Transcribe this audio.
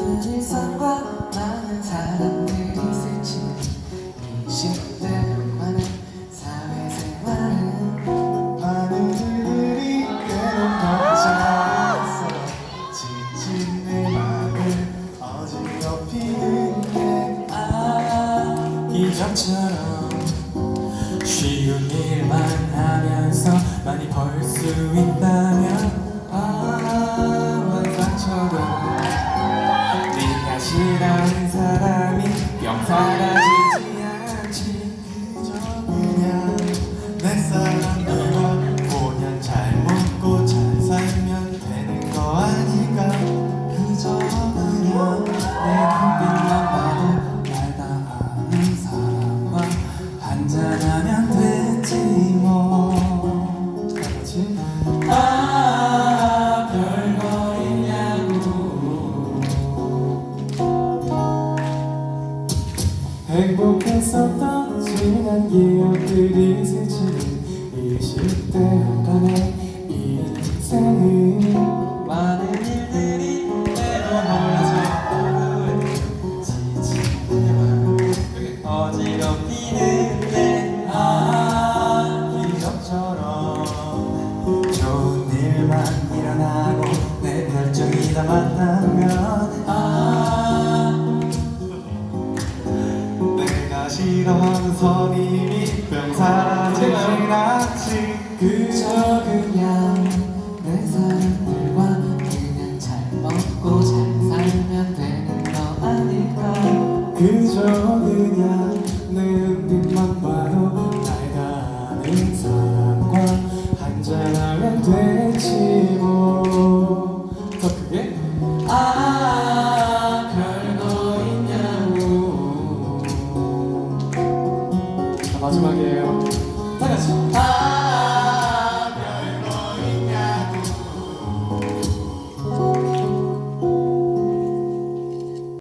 일상과 많은 사람들이 스치는 20대 많은 사회생활은 많은 때론 닿지 않았어 지친 내 맘을 어지럽히는 게아 기적처럼 쉬운 일만 하면서 많이 벌 수 있다면 싫어하는 사람이 뿅 사라지지 행복했었던 지난 기억들이 싫어하는 선임이 뿅 사라지진 않지 그저 그냥 내 사람들과 그냥 잘 먹고 잘 살면 되는 거 아닐까? 그저 그냥 내 눈빛만 봐도 날 아는 사람과 한잔하면 되지 뭐더 크게? 아 마지막이에요